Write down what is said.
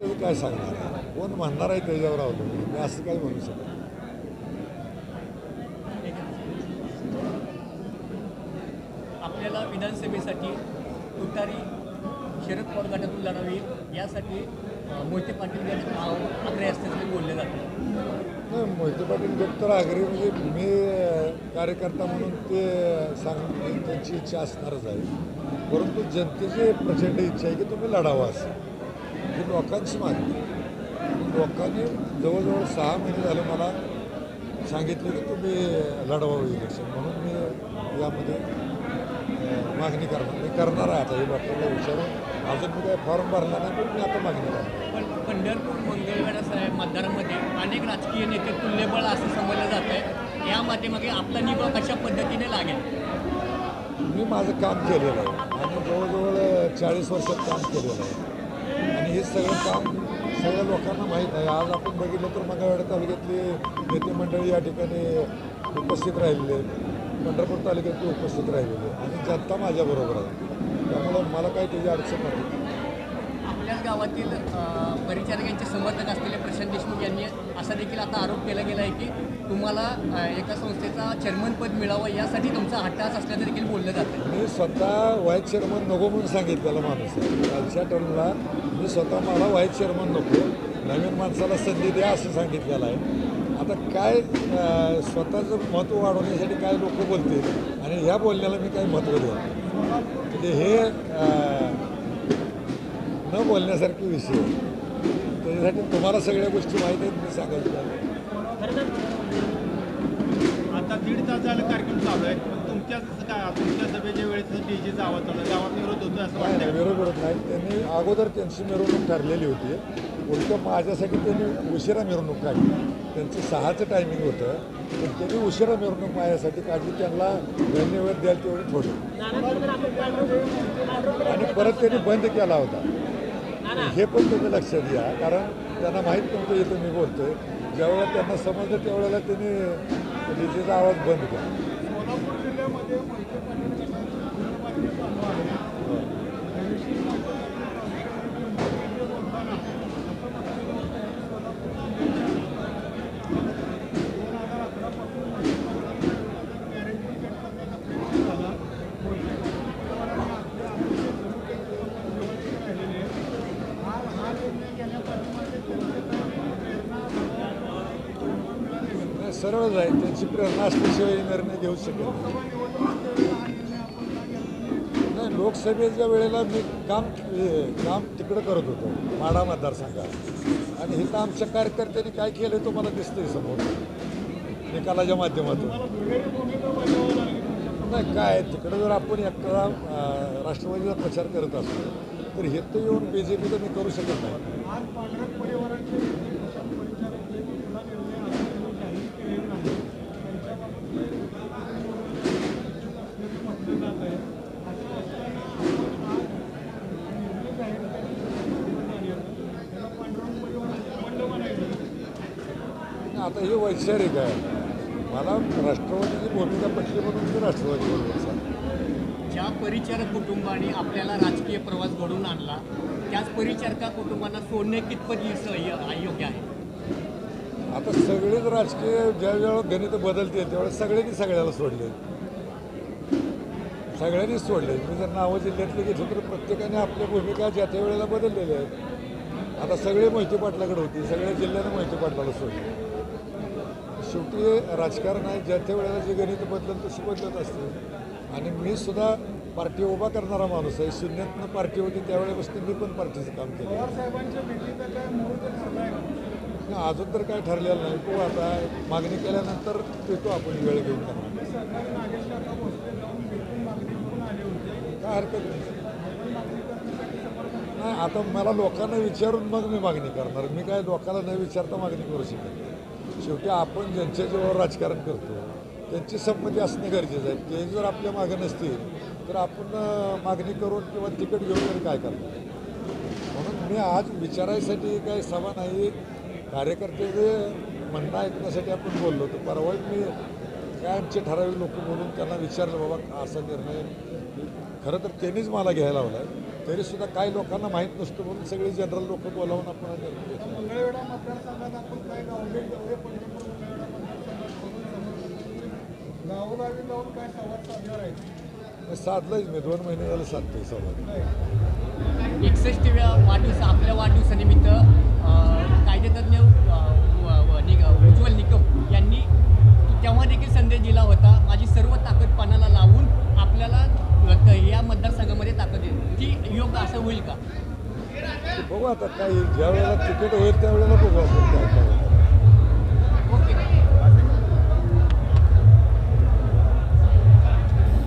काय सांगणार आहे? कोण म्हणणार आहे त्याच्यावर अवलंबून मी असं काही म्हणू शकत. आपल्याला विधानसभेसाठी तुतारी शरद पवार गटातून लढावी यासाठी मोहिते पाटील यांचे नाव आग्रही असल्याचं बोलले जाते नाही मोहिते पाटील डॉक्टर आगरे म्हणजे मी कार्यकर्ता म्हणून ते सांग त्यांची इच्छा असणारच आहे परंतु जनतेची प्रचंड इच्छा आहे की तुम्ही लढावं असं ही लोकांची मागणी. लोकांनी जवळजवळ सहा महिने झाले मला सांगितले की तुम्ही लढवावं इलेक्शन म्हणून मी यामध्ये मागणी करणार. मी करणार आहे आता हे डॉक्टरला विचारून. अजून मी काही फॉर्म भरला नाही पण मी आता मागणी करणार. पण पंढरपूर मंगळवेढा साहेब मतदारांमध्ये अनेक राजकीय नेते तुल्यबळ असं समजलं जात आहे या माध्यमागे आपला निभाव कशा पद्धतीने लागेल? मी माझं काम केलेलं आहे. आणि जवळजवळ चाळीस वर्षात काम केलेलं आहे. आणि हे सगळं काम सगळ्या लोकांना माहीत आहे. आज आपण बघितलं तर मंगळवेढा तालुक्यातली नेते मंडळी या ठिकाणी उपस्थित राहिलेले आहेत. पंढरपूर तालुक्यातली उपस्थित राहिलेले आणि जनता माझ्याबरोबर आहे. त्यामुळं मला काही त्याची अडचण नाही. गावातील परिचारकांचे समर्थक असलेले प्रशांत देशमुख यांनी असा देखील आता आरोप केला गेला आहे की तुम्हाला एका संस्थेचा चेअरमन पद मिळावं यासाठी तुमचा हट्टास असल्याचं देखील बोललं जातं मी स्वतः व्हाईस चेअरमन नको म्हणून सांगितलेला माणूस कालच्या टर्मला मी स्वतः मला व्हाईस चेअरमन नको नवीन माणसाला संधी द्या असं सांगितलेलं आहे. आता काय स्वतःचं महत्त्व वाढवण्यासाठी काय लोक बोलतील आणि ह्या बोलण्याला मी काही महत्त्व देत म्हणजे हे न बोलण्यासारखे विषय. त्याच्यासाठी तुम्हाला सगळ्या गोष्टी माहीत आहेत मी झालं. आता दीड तास झाला कार्यक्रम चालू आहे पण तुमच्या काय तुमच्या सभेच्या वेळेस डीजेचा आवाज चालू आहे. गावात विरोध होतो असं वाटतं विरोध नाही त्यांनी अगोदर त्यांची मिरवणूक ठरलेली होती उलटं माझ्यासाठी त्यांनी उशिरा मिरवणूक काढली त्यांचं सहाचं टायमिंग होतं पण त्यांनी उशिरा मिरवणूक माझ्यासाठी काढली त्यांना धन्यवाद द्याल तेवढं थोडं आणि परत त्यांनी बंद केला होता हे पण तुम्ही लक्षात घ्या कारण त्यांना माहीत नव्हतं इथं मी बोलतोय. ज्यावेळेला त्यांना समजलं त्यावेळेला त्यांनी डीजेचा आवाज बंद केला. सरळच आहे त्यांची प्रेरणा असल्याशिवाय हे निर्णय घेऊ शकत नाही. लोकसभेच्या वेळेला मी काम काम तिकडं करत होतो माडा मतदारसंघात. आणि इथं आमच्या कार्यकर्त्यांनी काय केलं तो मला दिसतंय समोर निकालाच्या माध्यमातून. नाही काय तिकडं जर आपण एकटा राष्ट्रवादीचा प्रचार करत असतो तर हे तर येऊन बी जे पी तर मी करू शकत नाही. आता हे वैचारिक आहे. मला राष्ट्रवादीची भूमिका पटली म्हणून मी राष्ट्रवादी ज्या परिचारक कुटुंबाने आपल्याला राजकीय प्रवास घडवून आणला त्याच परिचारका कुटुंबांना सोडणे कितपत य- योग्य आहे? आता सगळेच राजकीय ज्या वेळेला गणित बदलते त्यावेळेस सगळ्यांनी सगळ्याला सोडले. सगळ्यांनीच सोडले. मी जर नावं जिल्ह्यातले घेतलं तर प्रत्येकाने आपल्या भूमिका ज्या त्या वेळेला बदललेल्या आहेत. आता सगळे मोहिते पाटलाकडे होती. सगळ्या जिल्ह्याने मोहिते पाटलाला सोडले. शेवटी राजकारण आहे. ज्या त्या वेळेला जे गणित बदलत तशी बदलत असते. आणि मी सुद्धा पार्टी उभा करणारा माणूस आहे. शून्यातनं पार्टी होती त्यावेळेपासून मी पण पार्टीचं काम केलं. अजून तर काय ठरलेलं नाही. तो आता मागणी केल्यानंतर भेटू आपण वेळ घेऊन काय हरकत नाही. नाही आता मला लोकांना विचारून मग मी मागणी करणार. मी काय लोकांना न विचारता मागणी करू शकत. शेवटी आपण ज्यांच्याजवळ राजकारण करतो त्यांची संमती असणं गरजेचं आहे. ते जर आपल्या मागं नसतील तर आपण मागणी करून किंवा तिकीट घेऊन तरी काय करणार? म्हणून मी आज विचारायसाठी काही सभा नाही कार्यकर्त्याचे म्हणणं ऐकण्यासाठी आपण बोललो तर परवा मी काय आमचे ठराविक लोक बोलून त्यांना विचारलं बाबा असा निर्णय खरं तर त्यांनीच मला घ्यायला लावला तरी सुद्धा काही लोकांना माहीत नसतं म्हणून सगळे जनरल लोक बोलावून आपण साधलंच मी दोन महिने झाले साधतोय संवाद. एकसष्टव्या वाढदिवस आपल्या वाढदिवसानिमित्त कायदेतज्ञ उज्ज्वल निकम यांनी तेव्हा देखील संदेश दिला होता माझी सर्व ताकद पानाला लावून आपल्याला या येईल ती योग्य असं होईल का? बघू आता काय ज्या वेळेला तिकीट होईल त्यावेळेला बघू आपण काय